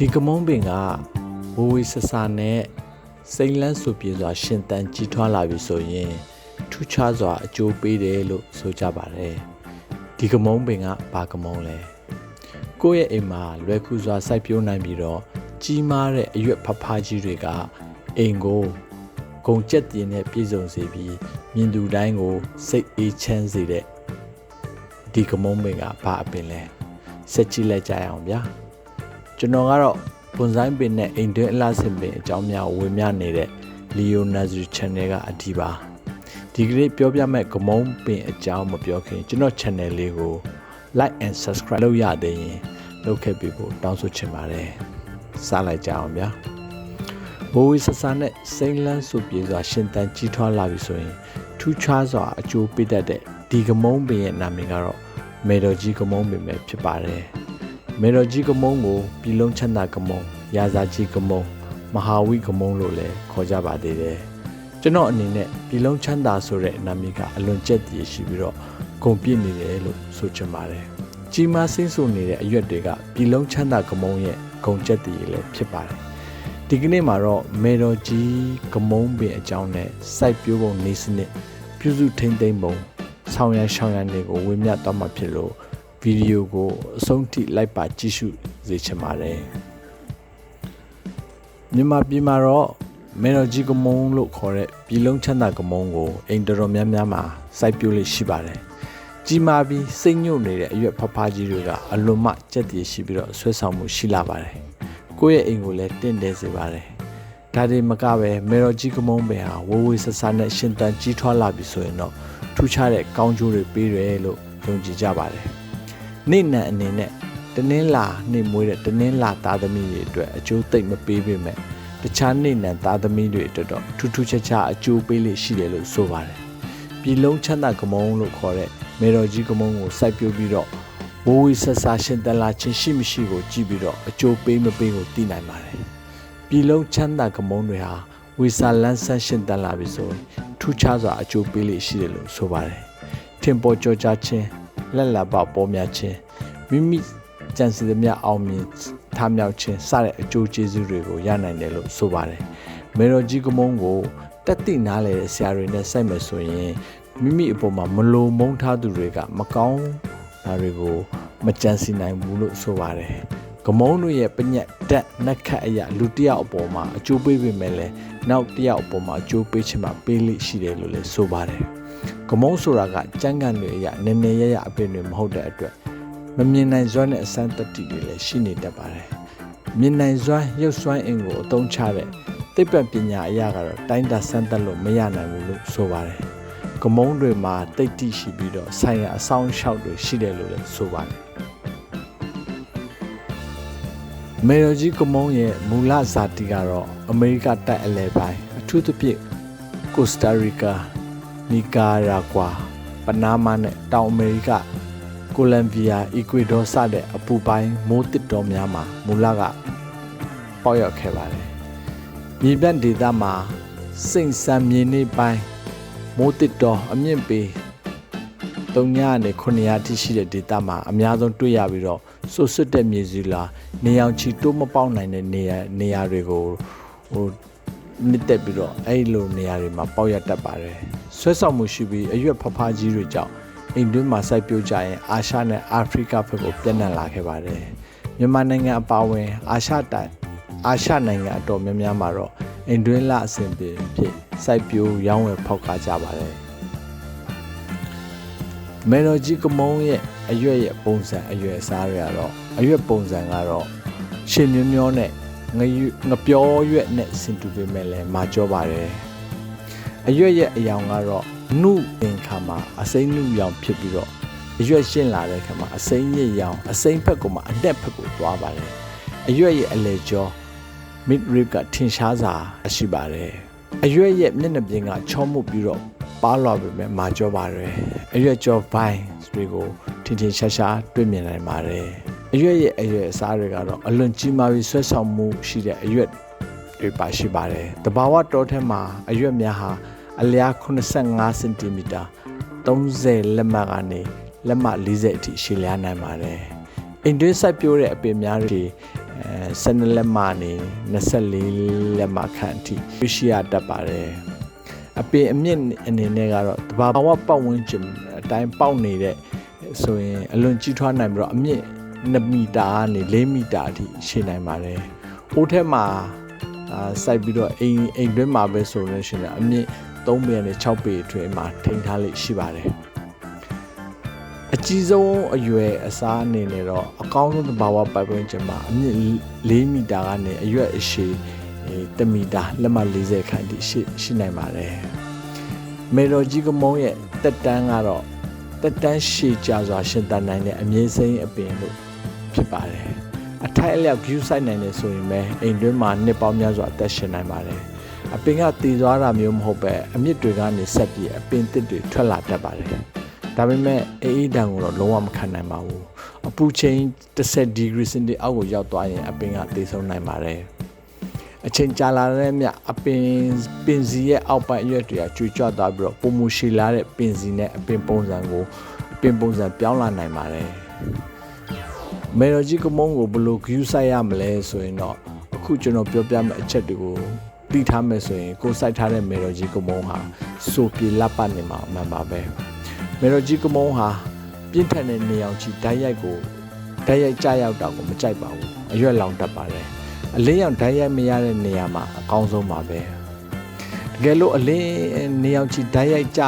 ဒီကမုံပင်ကဝဝေဆဆာနဲ့စိမ့်လန်းဆိုပြေစွာ ရှင်တန်ကြီးထွားလာပြီဆိုရင်ထူးခြားစွာအကျိုးပေးတယ်လို့ဆိုကြပါတယ်ဒီကမုံပင်ကဘာကမုံလဲကိုယ့်ရဲ့အိမ်မှာလွယ်ကူစွာစိုက်ပျိုးနိုင်ပြီးတော့ကြီးမားတဲ့အရွက်ဖဖားကြီးတွေကအိမ်ကိုဂုံကျက်တင်နဲ့ပြည့်စုံစေပြီးမြင်သူတိုင်းကိုစိတ်အေးချမ်းစေတဲ့ဒီကမုံပင်ကဘာအပင်လဲဆက်ကြည့်လိုက်ကြရအောင်ဗျာ ကျွန်တော်ကတော့ပွန်ဆိုင်ပင်နဲ့အိမ်တွင်းအလားစင်ပင်အကြောင်းများဝေမျှနေတဲ့ Leo Nazri Channel ကအဒီပါဒီကနေ့ပြောပြမဲ့ဂမုံပင်အကြောင်းမပြောခင်ကျွန်တော် channel လေးကို like and subscribe လုပ်ရသေးရင်လုပ်ခဲ့ပြီးဖို့တောင်းဆိုချင်ပါတယ်စလိုက်ကြအောင်ဗျာဘိုးဝီဆဆာနဲ့စိမ့်လန်းစုပြေစွာရှင်တန်ကြီးထွားလာပြီဆိုရင်ထူးခြားစွာအကျိုးပေးတတ်တဲ့ဒီဂမုံပင်ရဲ့နာမည်ကတော့မေတော်ကြီးဂမုံပင်ပဲဖြစ်ပါတယ် မေတော်ကြီးကမုံကိုပြည်လုံးချမ်းသာကမုံရာဇာကြီးကမုံမဟာဝိကမုံလို့လည်းခေါ်ကြပါသေးတယ်ကျွန်တော်အနေနဲ့ပြည်လုံးချမ်းသာဆိုတဲ့နာမည်ကအလွန်ကျက်တည်ရှိပြီးတော့ဂုံပြည့်နေတယ်လို့ဆိုချင်ပါတယ်ကြီးမားဆင်းဆိုနေတဲ့အရွက်တွေကပြည်လုံးချမ်းသာကမုံရဲ့ဂုံကျက်တည်လည်းဖြစ်ပါတယ်ဒီကနေ့မှာတော့မေတော်ကြီးကမုံပင်အကြောင်းနဲ့စိုက်ပျိုးပုံနေစနစ်ပြုစုထိမ့်သိမ့်ပုံဆောင်းရန်ရှောင်းရန်တွေကိုဝေမျှတော့မှာဖြစ်လို့ ဗီဒီယိုကိုအဆုံးထိလိုက်ပါကြည့်ရှုစေချင်ပါတယ်မြန်မာပြည်မှာတော့မေတော်ကြီးကမုံလို့ခေါ်တဲ့ပြည်လုံးချမ်းသာကမုံကိုအိမ်တော်တော်များများမှာစိုက်ပျိုးလေးရှိပါတယ်ကြီးမားပြီးစိတ်ညှို့နေတဲ့အရွက်ဖဖားကြီးတွေကအလွန်မှကြက်တည်ရှိပြီးတော့ဆွဲဆောင်မှုရှိလာပါတယ်ကိုယ့်ရဲ့အိမ်ကိုလည်းတင့်တယ်စေပါတယ်ဒါတွေမကပဲမေတော်ကြီးကမုံပင်ဟာဝဝေဆဆာနဲ့ရှင်တန်ကြီးထွားလာပြီဆိုရင်တော့ထူးခြားတဲ့ကောင်းကျိုးတွေပေးတယ်လို့ယုံကြည်ကြပါတယ် နေ့နံအနေနဲ့တနင်းလာနေ့မွေးတဲ့တနင်းလာသားသမီးတွေအတွက်အကျိုးသိမ့်မပေးပေမဲ့တခြားနေ့နံသားသမီးတွေအတွက်တော့ထူးထူးခြားခြားအကျိုးပေးလို့ရှိတယ်လို့ဆိုပါတယ်။ပြည်လုံးချမ်းသာကမုံလို့ခေါ်တဲ့မေတော်ကြီးကမုံကိုစိုက်ပျိုးပြီးတော့ဝဝီဆဆာရှင်တလာချင်းရှိမရှိကိုကြည့်ပြီးတော့အကျိုးပေးမပေးကိုသိနိုင်ပါတယ်။ပြည်လုံးချမ်းသာကမုံတွေဟာဝီဆာလန်းဆန်းရှင်တလာပြီဆိုရင်ထူးခြားစွာအကျိုးပေးလို့ရှိတယ်လို့ဆိုပါတယ်။ထင်ပေါ်ကြောကြားခြင်း လက်လာပပေါ်များခြင်းမိမိကြံစီသမျှအောင်မြင်ထားမြောက်ခြင်းစတဲ့အကျိုးကျေးဇူးတွေကိုရနိုင်တယ်လို့ဆိုပါတယ်။မေတော်ကြီးကမုံကိုတက်တိနားလေတဲ့ဆရာတွေနဲ့စိုက်မယ်ဆိုရင်မိမိအပေါ်မှာမလိုမုန်းထားသူတွေကမကောင်းတာတွေကိုမကြံစီနိုင်ဘူးလို့ဆိုပါတယ်။ကမုံတို့ရဲ့ပညတ်တက်နက်ခတ်အရာလူတစ်ယောက်အပေါ်မှာအကျိုးပေးပေမဲ့လည်း နောက်တစ်ယောက်အပေါ်မှာအကျိုးပေးခြင်းမှာပေးလိရှိတယ်လို့လည်းဆိုပါတယ်။ကမုံဆိုတာကကြမ်းကန်တွေအရာနည်းနည်းရရအပင်တွေမဟုတ်တဲ့အတွက်မမြင်နိုင်စွမ်းတဲ့အစမ်းတတိတွေလည်းရှိနေတတ်ပါတယ်။မြင်နိုင်စွမ်းရုပ်စွမ်းအင်ကိုအသုံးချတဲ့သိပ္ပံပညာအရာကတော့တိုင်းတာစမ်းသပ်လို့မရနိုင်ဘူးလို့ဆိုပါတယ်။ကမုံတွေမှာတိတ်တိရှိပြီးတော့ဆိုင်ရာအဆောင်ရှောက်တွေရှိတယ်လို့လည်းဆိုပါတယ်။ မေရိုဂျီကမုံရဲ့မူလဇာတိကတော့အမေရိကတိုက်အလဲပိုင်းအထူးသဖြင့်ကိုစတာရီကာနီကာရာဂွာပနားမားနဲ့တောင်အမေရိကကိုလံဘီယာအီကွေဒေါစတဲ့အပူပိုင်းမိုးတစ်တော်များမှာမူလကပေါက်ရောက်ခဲ့ပါတယ်။မြေပြန့်ဒေသမှာစိန့်ဆန်မြေနေပိုင်းမိုးတစ်တော်အမြင့်ပေ300နဲ့900ထိရှိတဲ့ဒေသမှာအများဆုံးတွေ့ရပြီးတော့ ဆွတ်ဆွတ်တဲ့မြေစီလာနေအောင်ချီတိုးမပေါက်နိုင်တဲ့နေရာနေရာတွေကိုဟိုနှစ်တက်ပြီးတော့အဲ့လိုနေရာတွေမှာပေါက်ရတတ်ပါတယ်ဆွဲဆောင်မှုရှိပြီးအရွက်ဖဖားကြီးတွေကြောင့်အိမ်တွင်းမှာစိုက်ပျိုးကြရင်အာရှနဲ့အာဖရိကဘက်ကိုပြန့်နှံ့လာခဲ့ပါတယ်မြန်မာနိုင်ငံအပါအဝင် အာရှတိုင်အာရှနိုင်ငံအတော်များများမှာတော့အိမ်တွင်းလအဆင်ပြေဖြစ်စိုက်ပျိုးရောင်းဝယ်ဖောက်ကားကြပါတယ် မေလိုဂျီကမုံရဲ့အရွက်ရဲ့ပုံစံအရွက်အစားတွေကတော့အရွက်ပုံစံကတော့ရှင်မျိုးမျိုးနဲ့ငယူငပြောရွက်နဲ့ဆင်တူပေမဲ့လည်းမာကြောပါတယ်အရွက်ရဲ့အယောင်ကတော့နုပင်ခါမှာအစိမ့်နုရောင်ဖြစ်ပြီးတော့အရွက်ရှင်းလာတဲ့ခါမှာအစိမ့်ရစ်ရောင်အစိမ့်ဖက်ကောင်မှာအတက်ဖက်ကိုသွားပါတယ်အရွက်ရဲ့အလေကျော် mid rib ကထင်ရှားစာရှိပါတယ်အရွက်ရဲ့မျက်နှာပြင်ကချောမှုပြီးတော့ ပါလာပေမဲ့မာကြောပါတယ်အရွက်ကျော်ဘိုင်းတွေကိုထင်ထင်ရှားရှားတွေ့မြင်နိုင်ပါတယ်အရွက်ရဲ့အရွက်အစားတွေကတော့အလွန်ကြီးမားပြီးဆွဲဆောင်မှုရှိတဲ့အရွက်တွေပါရှိပါတယ်တဘာဝတောထဲမှာအရွက်များဟာအလျား85စင်တီမီတာ30လက်မကနေလက်မ40အထိရှည်လျားနိုင်ပါတယ်။အိမ်တွင်းစိုက်ပျိုးတဲ့အပင်များတွေအဲ12လက်မနေ24လက်မခန့်အထိတွေ့ရှိရတတ်ပါတယ် အပင်အမြင့်အနေနဲ့ကတော့တဘာဝပတ်ဝန်းကျင်အတိုင်းပေါက်နေတဲ့ဆိုရင်အလွန်ကြီးထွားနိုင်ပြီးတော့အမြင့်2မီတာကနေ4မီတာအထိရှိနိုင်ပါတယ်။အိုးထဲမှာအာစိုက်ပြီးတော့အိမ်အိမ်တွင်းမှာပဲဆိုလို့ရှိရင်အမြင့်3ပေနဲ့6ပေအတွင်းမှာထိန်းထားလိမ့်ရှိပါတယ်။အကြီးဆုံးအရွယ်အစားအနေနဲ့တော့အကောင်းဆုံးသဘာဝပတ်ဝန်းကျင်မှာအမြင့်4မီတာကနေအရွယ်အရှည် 1မီတာလက်မ40ခန့်ထိရှိရှိနိုင်ပါတယ်။မေရိုဂျီကမုံရဲ့တက်တန်းကတော့တက်တန်းရှည်ကြစွာရှင်သန်နိုင်တဲ့အမြင့်စိမ်းအပင်လို့ဖြစ်ပါတယ်။အထိုက်အလျောက် view ဆိုင်နိုင်တယ်ဆိုရင်ပဲအိမ်တွင်းမှာနှစ်ပေါင်းများစွာအသက်ရှင်နိုင်ပါတယ်။အပင်ကတည်သွားတာမျိုးမဟုတ်ပဲအမြင့်တွေကနေဆက်ပြီးအပင်တစ်တွေထွက်လာတတ်ပါတယ်။ဒါပေမဲ့အေးအေးတန်ကိုတော့လုံးဝမခံနိုင်ပါဘူး။အပူချိန်10 degree centigrade အောက်ကိုရောက်သွားရင်အပင်ကသေဆုံးနိုင်ပါတယ်။ အချိန်ကြာလာတဲ့မြအပင်ပင်စီရဲ့အောက်ပိုင်းအရွက်တွေကကျွေကြွသွားပြီးတော့ပုံမူရှည်လာတဲ့ပင်စီနဲ့အပင်ပုံစံကိုအပင်ပုံစံပြောင်းလာနိုင်ပါတယ်။မေရိုဂျီကမုံကိုဘယ်လို view ဆိုင်ရမလဲဆိုရင်တော့အခုကျွန်တော်ပြောပြမယ့်အချက်တွေကိုသိထားမယ်ဆိုရင်ကိုစိုက်ထားတဲ့မေရိုဂျီကမုံဟာစိုးပြေလက်ပတ်နေမှာအမှန်ပါပဲ။မေရိုဂျီကမုံဟာပြင်းထန်တဲ့နေအောင်ချီဓာတ်ရိုက်ကိုဓာတ်ရိုက်ကြရောက်တာကိုမကြိုက်ပါဘူး။အရွက်လောင်တတ်ပါတယ်။ အလင်းရောင်ဓာတ်ရိုက်မရတဲ့နေရာမှာအကောင်းဆုံးပါပဲတကယ်လို့အလင်းနေရောင်ချီဓာတ်ရိုက်ကြ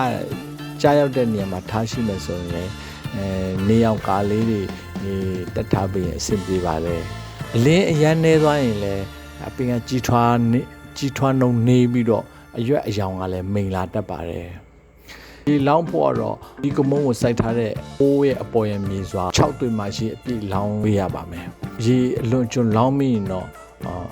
ကြားရောက်တဲ့နေရာမှာထားရှိမယ်ဆိုရင်လည်းအဲနေရောင်ကားလေးတွေဒီတက်ထားပြီးအဆင်ပြေပါတယ်အလင်းအရန်နေသွားရင်လည်းအပင်ကကြီးထွားနေကြီးထွားနှုံနေပြီးတော့အရွက်အယောင်ကလည်းမိန်လာတတ်ပါတယ်ဒီလောင်းဖို့ကတော့ဒီကမုံကိုစိုက်ထားတဲ့အိုးရဲ့အပေါ်ရမြေစွာ6တွေ့မှရှိအပြည့်လောင်းပေးရပါမယ်ရေအလွန်ကျွန်းလောင်းမိရင်တော့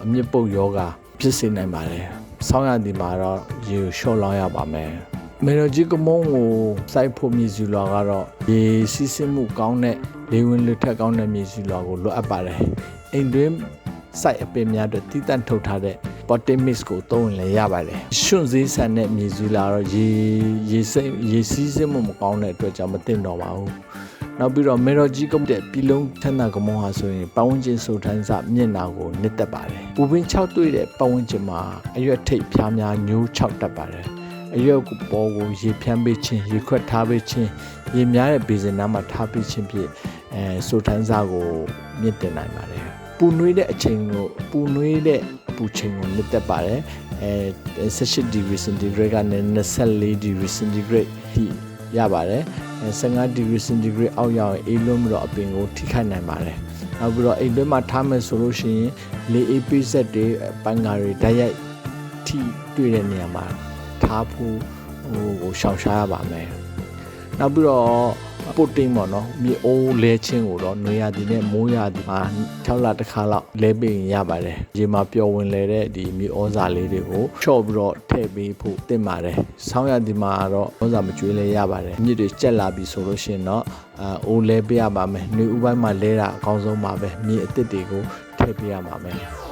အမြင့်ပုတ်ယောဂဖြစ်စေနိုင်ပါတယ်။ဆောင်းရသည်မှာတော့ရေလျှော့လောင်းရပါမယ်။မေရိုဂျီကမုံကိုစိုက်ဖို့မြေစုလွာကတော့ရေစီးဆင်းမှုကောင်းတဲ့လေဝင်လေထက်ကောင်းတဲ့မြေစုလွာကိုလိုအပ်ပါတယ်။အိမ်တွင်းစိုက်အပင်များအတွက်တိတန့်ထုတ်ထားတဲ့ potting mix ကိုသုံးရင်လည်းရပါတယ်။ရွှွန့်စည်းဆန်တဲ့မြေစုလာတော့ရေရေစိမ့်ရေစီးဆင်းမှုမကောင်းတဲ့အတွက်ကြောင့်မသိတော့ပါဘူး။ နောက်ပြီးတော့မေရော်ကြီးကတဲ့ပြည်လုံးထန်းတာကမောဟာဆိုရင်ပဝန်းကျင်ဆိုထန်းစမျက်နာကိုနစ်တက်ပါတယ်ပူပင်6တွေ့တဲ့ပဝန်းကျင်မှာအရွက်ထိပ်ဖျားများညိုး6တက်ပါတယ်အရွက်ကိုပေါ်ကိုရေဖြန်းပေးခြင်းရေခွက်ထားပေးခြင်းရေများတဲ့ဘေစင်နားမှာထားပေးခြင်းဖြင့်အဲဆိုထန်းစကိုမြင့်တင်နိုင်ပါတယ်ပူနွေးတဲ့အချိန်ကိုပူနွေးတဲ့အပူချိန်ကိုမြင့်တက်ပါတယ်အဲ18 degree centigrade ကနေ24 degree centigrade ထိရပါတယ် 15 degree centigrade အောက်ရောက်ရင်အေးလွန်းပြီးတော့အပင်ကိုထိခိုက်နိုင်ပါတယ်နောက်ပြီးတော့အိမ်တွင်းမှာထားမယ်ဆိုလို့ရှိရင်လေအေးပိစက်တွေပန်းကားတွေဓာတ်ရိုက်ထိတွေ့တဲ့နေရာမှာထားဖို့ဟိုကိုရှောင်ရှားရပါမယ်နောက်ပြီးတော့ ပုတ်တင်းပေါ့နော်မြေအိုးလဲချင်းကိုတော့နွေရာသီနဲ့မိုးရာသီမှာ6လတစ်ခါလောက်လဲပေးရင်ရပါတယ်ရေမှာပျော်ဝင်လဲတဲ့ဒီမြေဩဇာလေးတွေကိုချော့ပြီးတော့ထည့်ပေးဖို့တင်ပါတယ်ဆောင်းရာသီမှာတော့ဩဇာမကျွေးလဲရပါတယ်မြစ်တွေကျက်လာပြီဆိုလို့ရှိရင်တော့အာအိုးလဲပေးရပါမယ်နှွေဥပိုင်းမှာလဲတာအကောင်းဆုံးပါပဲမြေအစ်စ်တွေကိုထည့်ပေးရပါမယ်